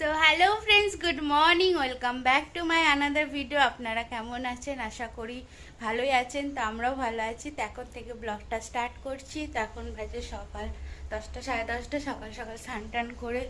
So hello friends good morning welcome back to my another video আপনারা কেমন আছেন? আশা করি ভালোই আছেন। তো আমরাও ভালো আছি। তো এখন থেকে ব্লগটা স্টার্ট করছি। তো এখন বাজে সকাল দশটা সাড়ে দশটা। সকাল সকাল স্নান টান করে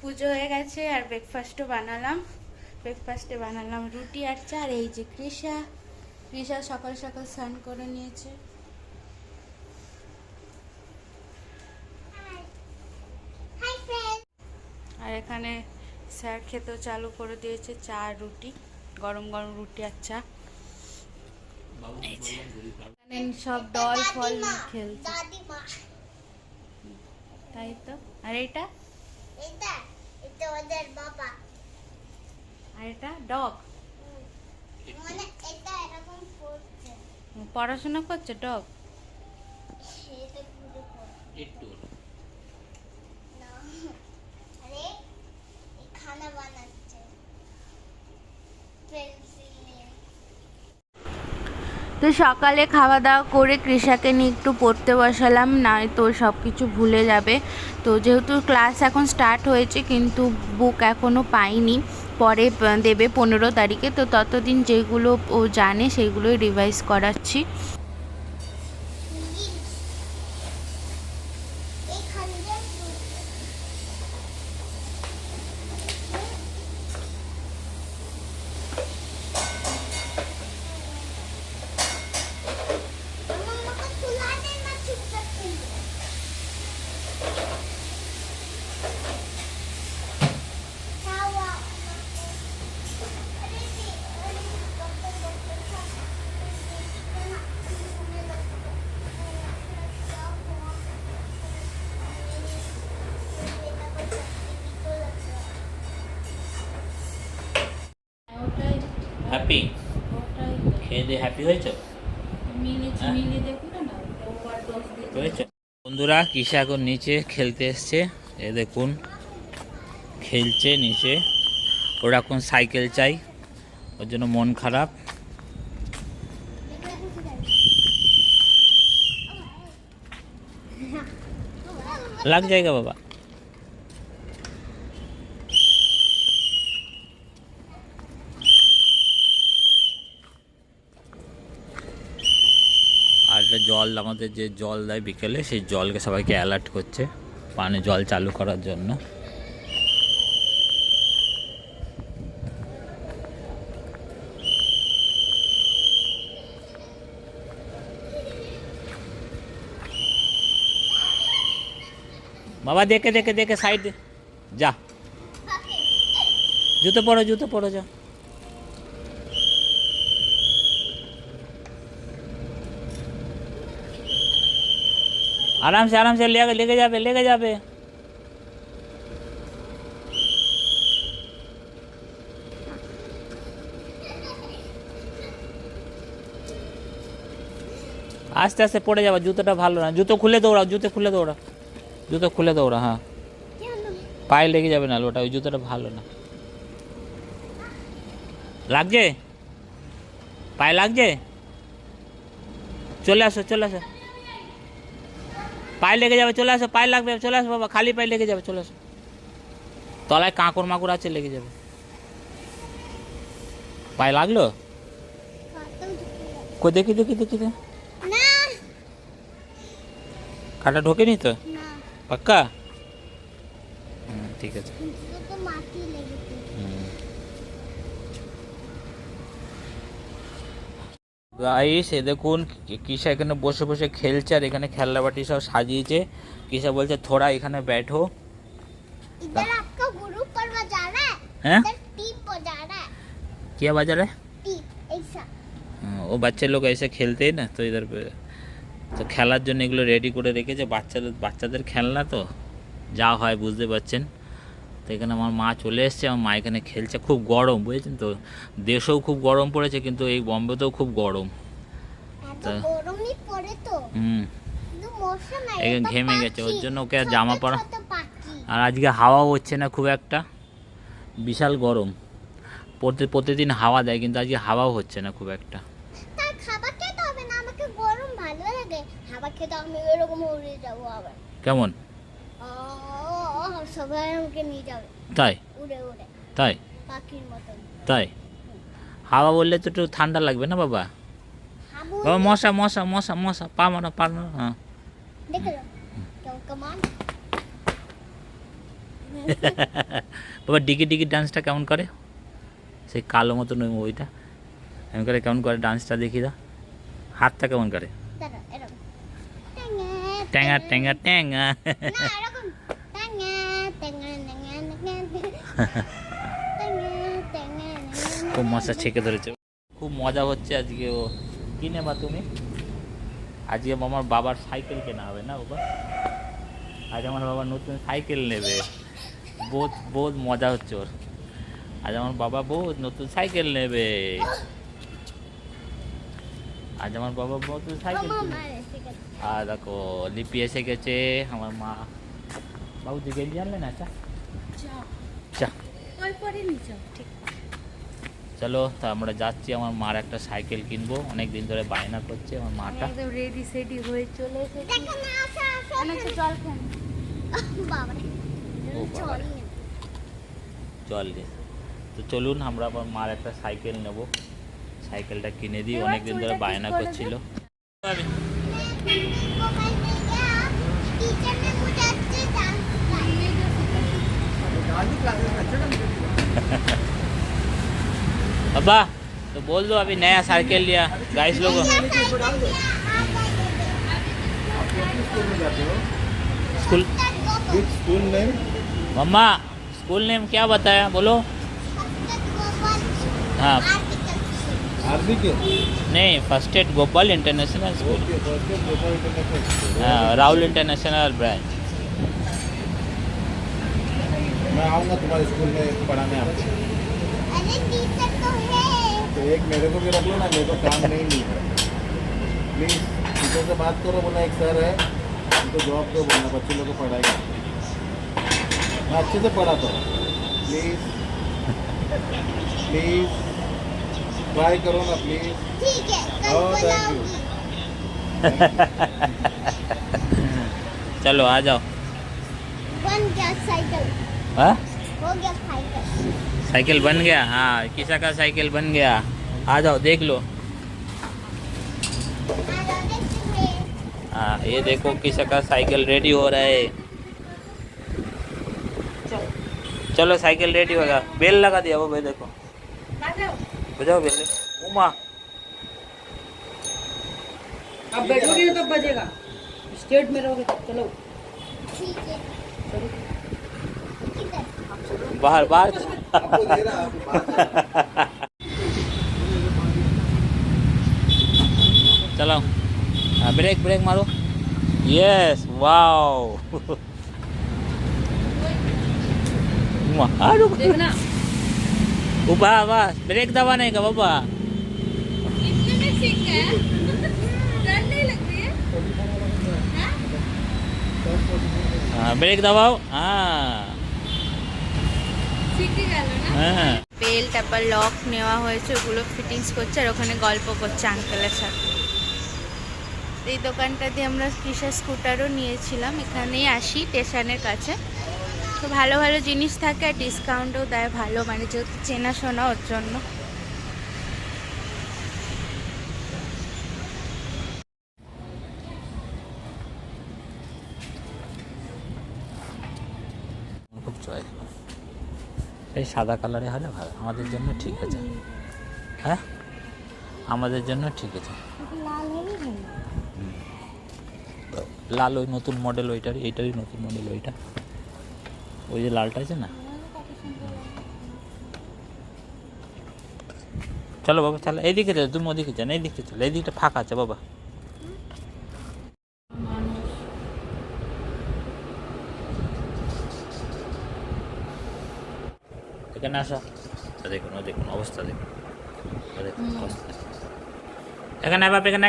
পুজো হয়ে গেছে আর ব্রেকফাস্টও বানালাম। ব্রেকফাস্টে বানালাম রুটি আর চা আর এই যে কৃষা। কৃষা সকাল সকাল স্নান করে নিয়েছে। আর এখানে স্যার খেতেও চালু করে দিয়েছে চা আর রুটি গরম গরম রুটি আর চা। সব ডল ফল নিয়ে খেলছে। তাই তো? আর এটা? এটা এটা ওদের বাবা। আর এটা? ডগ? মানে এটা এরকম করছে। পড়াশোনা করছে ডগ? একটু না আরে এই খানা বানাচ্ছে পেন্সিল নিয়ে তো সকালে খাওয়া দাওয়া করে কৃষাকে নিয়ে একটু পড়তে বসালাম, নয় তো সব কিছু ভুলে যাবে। তো যেহেতু ক্লাস এখন স্টার্ট হয়েছে, কিন্তু বুক এখনও পাইনি। পরে দেবে পনেরো তারিখে, তো ততদিন যেগুলো ও জানে সেগুলোই রিভাইজ করাচ্ছি এখানে আমাকে তুলা দে না চুপচাপ খেলব খাওয়া আরে দি আরে ডক্টর ডক্টর হ্যাপি খেয়ে দিয়ে হ্যাপি হয়েছো? হ্যাঁ? হয়েছে? বন্ধুরা কিসা এখন নিচে খেলতে এসছে? এ দেখুন খেলছে নিচে। ওরা এখন সাইকেল চাই ওর জন্য মন খারাপ। লাগ জায়গা বাবা। একটা জল, আমাদের যে জল দেয় বিকেলে, সেই জলকে সবাইকে অ্যালার্ট করছে, পানি জল চালু করার জন্য। বাবা, দেখে দেখে দেখে সাইড যা। জুতো পরো জুতো পরো, যা। आराम से आराम से ले लेके जाबे लेके जाबे আস্তে আস্তে পড়ে যাবে জুতোটা ভালো না জুতো খুলে দৌড়াও জুতো খুলে দৌড়াও জুতো খুলে দৌড়া হ্যাঁ পায়ে লেগে যাবে না ওটা ওই জুতোটা ভালো না লাগছে পায়ে লাগছে চলে আসো চলে আসো পায়ে লেগে যাবে চলে আসো পায়ে লাগবে চলে আসো বাবা খালি পায়ে লেগে যাবে চলে আসো। তলায় কাঁকড় মাকুর আছে লেগে যাবে। পায়ে লাগল? কো দেখি দেখি দেখি। না। কাটা ঢোকেনি তো? পাক্কা? ঠিক আছে তো মাটি লেগেছে গাইস এ দেখুন কি- কিসা এখানে বসে বসে খেলছে আর এখানে খেলনা বাটি সব সাজিয়েছে কিসা বলছে থোড়া এখানে बैठो इधर आपका गुरु पर बजा रहा है हैं इधर टीप बजा रहा है क्या बजा रहा है टीप ऐसा हाँ, वो बच्चे लोग ऐसे खेलते हैं ना तो इधर पे তো খেলার জন্য এগুলো রেডি করে রেখেছে বাচ্চাদের বাচ্চাদের খেলনা তো যা হয় বুঝতে পারছেন তো এখানে আমার মা চলে এসছে আমার মা এখানে খেলছে খুব গরম বুঝেছেন তো? দেশেও খুব গরম পড়েছে কিন্তু এই বম্বেতেও খুব গরম। হুম। এখানে ঘেমে গেছে, ওর জন্য ওকে আর জামা পরা- আর আজকে হাওয়াও হচ্ছে না খুব একটা। বিশাল গরম। প্রতি প্রতিদিন হাওয়া দেয় কিন্তু আজকে হাওয়াও হচ্ছে না খুব একটা। কেমন? সবাই আমাকে নিয়ে যাবে। তাই? উড়ে উড়ে। তাই? পাখির মতন। তাই? হাওয়া বললে তো একটু ঠান্ডা লাগবে না বাবা? বাবা মশা মশা মশা মশা পা মারো পা মারো হ্যাঁ। বাবা ডিগি ডিগি ডান্সটা কেমন করে? সেই কালো মতন ওই ওইটা এমন করে কেমন করে ডান্সটা দেখি দাও। হাতটা কেমন করে ট্যাঙা ট্যাঙা ট্যাঙা ট্যাঙা খুব মশা ছেঁকে ধরেছে। খুব মজা হচ্ছে আজকে ও। কি নেবা তুমি? আজকে আমার বাবার সাইকেল কেনা হবে না বাবা? আজ আমার বাবা নতুন সাইকেল নেবে। বহুত বহুত মজা হচ্ছে ওর। আজ আমার বাবা বহুত নতুন সাইকেল নেবে। আজ আমার বাবা নতুন সাইকেল আর দেখো লিপি এসে গেছে আমার মা। বাবুজি গেলি জানলে না ঠিক। চলো তা আমরা যাচ্ছি। আমার মার একটা সাইকেল কিনবো। অনেক দিন ধরে বায়না করছে আমার মাটা। রেডি সেডি হয়ে চলে জল চল। বাবারে। তো চলুন আমরা আবার মার একটা সাইকেল নেব। সাইকেলটা কিনে দিই। অনেক দিন ধরে বায়না। করছিল। अब्बा तो बोल दो अभी नया साइकिल लिया। गाइस लोगों। School school name? मम्मा स्कूल नेम क्या बताया? बोलो। हाँ। नहीं first aid Gopal international school. हाँ राहुल इंटरनेशनल ब्रांच मैं आऊँगा तुम्हारे स्कूल में पढ़ाने आपको। तो तो एक मेरे को भी रख लो ना मेरे को काम नहीं मिल रहा। प्लीज़ टीचर से बात करो बोला एक सर है उनको जॉब दो बोलना बच्चे लोग को पढ़ाएगा। मैं अच्छे से पढ़ाता हूँ। प्लीज़ प्लीज़ ट्राई करो ना प्लीज़ ठीक है कल Oh, you. चलो आ जाओ। बन गया साइकिल। हाँ? साइकिल बन गया हाँ किसा का साइकिल बन गया। आ जाओ देख लो। हाँ ये देखो किसा का साइकिल रेडी हो रहा है। चलो साइकिल रेडी हो गया। बेल लगा दिया वो भाई देखो। बजाओ बेल। उमा। अब बैठोगे तो बजेगा। स्टेट में रहोगे तो चलो। ठीक है। बाहर बाहर चलो ब्रेक ब्रेक मारो yes wow Aduh. Ubah, ubah. Break दबाना है क्या बाबा? इतने में सीख गया. डर नहीं लग रही है? हाँ, ब्रेक दबाओ. हाँ. হ্যাঁ। বেল তারপর লক নেওয়া হয়েছে ওগুলো ফিটিংস করছে আর ওখানে গল্প করছে আঙ্কেলের সাথে। এই দোকানটা দিয়ে আমরা কৃষা স্কুটারও নিয়েছিলাম এখানেই আসি স্টেশনের কাছে। তো ভালো ভালো জিনিস থাকে আর ডিসকাউন্টও দেয় ভালো মানে যেহেতু চেনাশোনা ওর জন্য আমার খুব চয়েস এই সাদা কালারে হলে ভালো। আমাদের জন্য ঠিক আছে। হ্যাঁ? আমাদের জন্য ঠিক আছে। লাল ওই নতুন মডেল ওইটার এইটারই নতুন মডেল ওইটা। ওই যে লালটা আছে না? চলো বাবা চলো এইদিকে চলো, তুমি ওদিকে যান এইদিকে চলো, এইদিকটা ফাঁকা আছে বাবা। এখানে আসো। দেখুন ও দেখুন অবস্থা দেখুন। দেখুন অবস্থা। এখানে বাপ এখানে?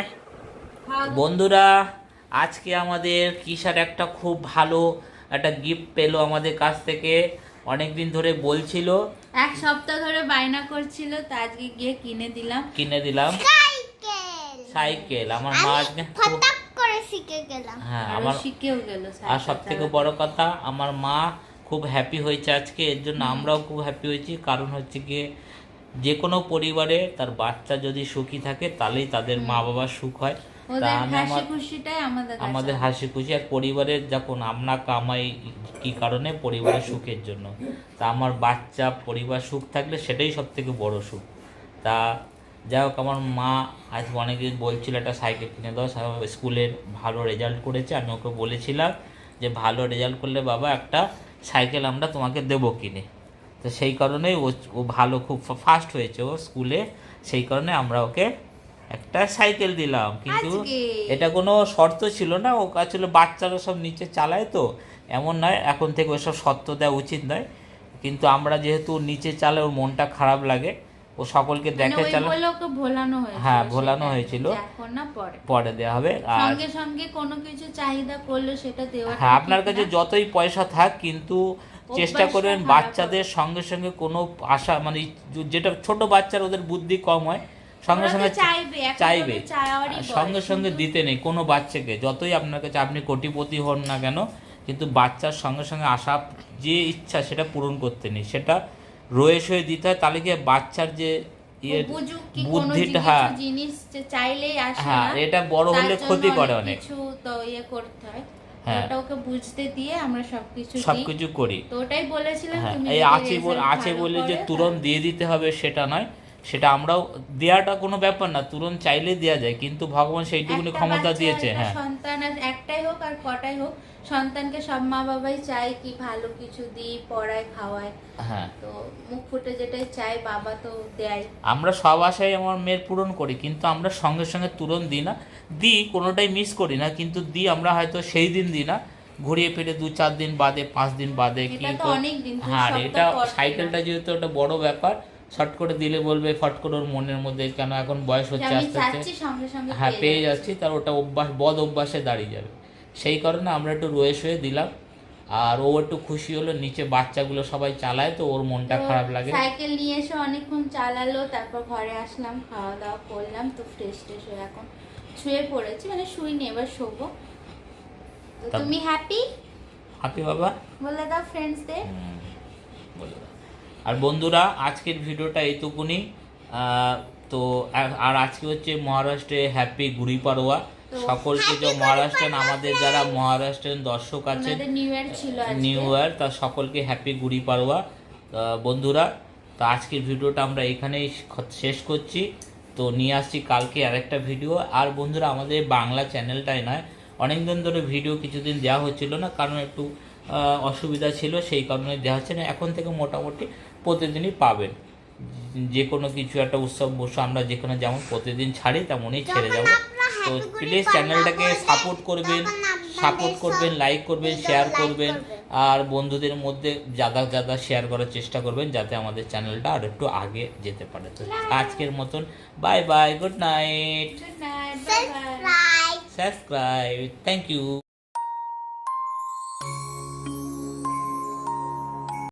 বন্ধুরা আজকে আমাদের কিসার একটা খুব ভালো একটা গিফট পেল আমাদের কাছ থেকে। অনেক দিন ধরে বলছিল। এক সপ্তাহ ধরে বায়না করছিল তো আজকে গিয়ে কিনে দিলাম। কিনে দিলাম। সাইকেল। সাইকেল আমার মা আজকে ফটাক করে শিখে গেলাম। হ্যাঁ আমার শিখেও গেল আর সব থেকে বড় কথা আমার মা খুব হ্যাপি হয়েছে আজকে এর জন্য আমরাও খুব হ্যাপি হয়েছি। কারণ হচ্ছে গিয়ে যে কোনো পরিবারে তার বাচ্চা যদি সুখী থাকে তাহলেই তাদের মা বাবার সুখ হয়। তা আমি আমার আমাদের হাসি খুশি আর পরিবারের যখন আমরা কামাই কি কারণে? পরিবারের সুখের জন্য। তা আমার বাচ্চা পরিবার সুখ থাকলে সেটাই সব থেকে বড় সুখ। তা যাই হোক আমার মা আজ অনেকদিন বলছিল একটা সাইকেল কিনে দাও। স্কুলের ভালো রেজাল্ট করেছে। আমি ওকে বলেছিলাম যে ভালো রেজাল্ট করলে বাবা একটা সাইকেল আমরা তোমাকে দেবো কিনে। তো সেই কারণেই ও ও ভালো খুব ফাস্ট হয়েছে ও স্কুলে সেই কারণে আমরা ওকে একটা সাইকেল দিলাম। কিন্তু এটা কোনো শর্ত ছিল না। ও আসলে বাচ্চারা সব নিচে চালায় তো। এমন নয় এখন থেকে ওসব শর্ত দেওয়া উচিত নয়। কিন্তু আমরা যেহেতু নিচে চালে ওর মনটা খারাপ লাগে। ও সকলকে মানে দেখে চালা। ভোলানো হ্যাঁ, ভোলানো হয়েছিল। না পরে। দেওয়া হবে। আর সঙ্গে সঙ্গে কোনো কিছু চাহিদা করলে সেটা দেওয়া হ্যাঁ আপনার কাছে যতই পয়সা থাক কিন্তু চেষ্টা করবেন বাচ্চাদের সঙ্গে সঙ্গে কোনো আশা মানে যেটা ছোট বাচ্চার ওদের বুদ্ধি কম হয় সঙ্গে সঙ্গে চাইবে, সঙ্গে সঙ্গে দিতে নেই কোনো বাচ্চাকে। যতই আপনার কাছে আপনি কোটিপতি হন না কেন কিন্তু বাচ্চার সঙ্গে সঙ্গে আশা যে ইচ্ছা সেটা পূরণ করতে নেই। সেটা রয়ে সয়ে দিতে হয় তাহলে কি বাচ্চার যে ইয়ে বুদ্ধিটা হ্যাঁ। জিনিস চাইলেই আসে হ্যাঁ এটা বড় হলে ক্ষতি করে অনেক কিছু তো ইয়ে করতে হয়। হ্যাঁ। ওকে বুঝতে দিয়ে আমরা সবকিছু সবকিছু করি। তো ওটাই বলেছিলাম হ্যাঁ এই আছে বলে আছে বলে যে তুরন্ত দিয়ে দিতে হবে সেটা নয় সেটা আমরাও দেওয়াটা কোনো ব্যাপার না তুরন্ত চাইলে দেওয়া যায় কিন্তু ভগবান সেইটুকুনি ক্ষমতা দিয়েছে হ্যাঁ। সন্তান একটাই হোক আর কটাই হোক সন্তানকে সব মা বাবাই চায় কি ভালো কিছু দিই পড়ায় খাওয়ায়। হ্যাঁ। তো মুখ ফুটে যেটাই চাই বাবা তো দেয় আমরা সব আশাই আমার মেয়ের পূরণ করি কিন্তু আমরা সঙ্গে সঙ্গে তুরন্ত দিই না। দিই কোনোটাই মিস করি না কিন্তু দিই আমরা হয়তো সেই দিন দিই না। ঘুরিয়ে ফিরে দু চার দিন বাদে পাঁচ দিন বাদে কি দু হ্যাঁ এটা। সাইকেলটা যেহেতু একটা বড় ব্যাপার শর্ট করে দিলে বলবে ফট করে ওর মনের মধ্যে কেন এখন বয়স হচ্ছে আস্তে আস্তে? হ্যাঁ পেয়ে যাচ্ছি। তার ওটা অভ্যাস বদ অভ্যাসে দাঁড়িয়ে যাবে। সেই কারণে আমরা একটু রয়ে শুয়ে দিলাম। আর ও একটু খুশি হলো নিচে বাচ্চাগুলো সবাই চালায় তো ওর মনটা খারাপ লাগে। সাইকেল নিয়ে এসে অনেকক্ষণ চালালো তারপর ঘরে আসলাম খাওয়া দাওয়া করলাম তো ফ্রেশ ট্রেশ হয়ে এখন শুয়ে পড়েছি মানে শুইনি এবার শোবো। তো তুমি হ্যাপি হাপি বাবা? বলে দাও ফ্রেন্ডসদের বলে দাও। আর বন্ধুরা আজকের ভিডিওটা এইটুকুনি। তো আর- আজকে হচ্ছে মহারাষ্ট্রে হ্যাপি গুড়ি পাড়োয়া। সকলকে যে মহারাষ্ট্রের আমাদের যারা মহারাষ্ট্রের দর্শক আছেন নিউ ইয়ার ছিল আজকে। নিউ ইয়ার তা সকলকে হ্যাপি গুড়ি পাড়োয়া। বন্ধুরা তো আজকের ভিডিওটা আমরা এখানেই শেষ করছি। তো নিয়ে আসছি কালকে আরেকটা ভিডিও। আর বন্ধুরা আমাদের বাংলা চ্যানেলটাই নয় অনেক দিন ধরে ভিডিও কিছুদিন দেওয়া হচ্ছিল না কারণ একটু অসুবিধা ছিল সেই কারণে দেওয়া হচ্ছে না। এখন থেকে মোটামুটি প্রতিদিনই পাবেন। যে কোনো কিছু একটা উৎসব বসে আমরা যেখানে যেমন প্রতিদিন ছাড়ি তেমনই ছেড়ে যাব। তো প্লিজ চ্যানেলটাকে সাপোর্ট করবেন সাপোর্ট করবেন লাইক করবেন শেয়ার করবেন আর বন্ধুদের মধ্যে যাদা যাদা শেয়ার করার চেষ্টা করবেন যাতে আমাদের চ্যানেলটা আর একটু আগে যেতে পারে। তো আজকের মতন bye bye good night. Subscribe thank you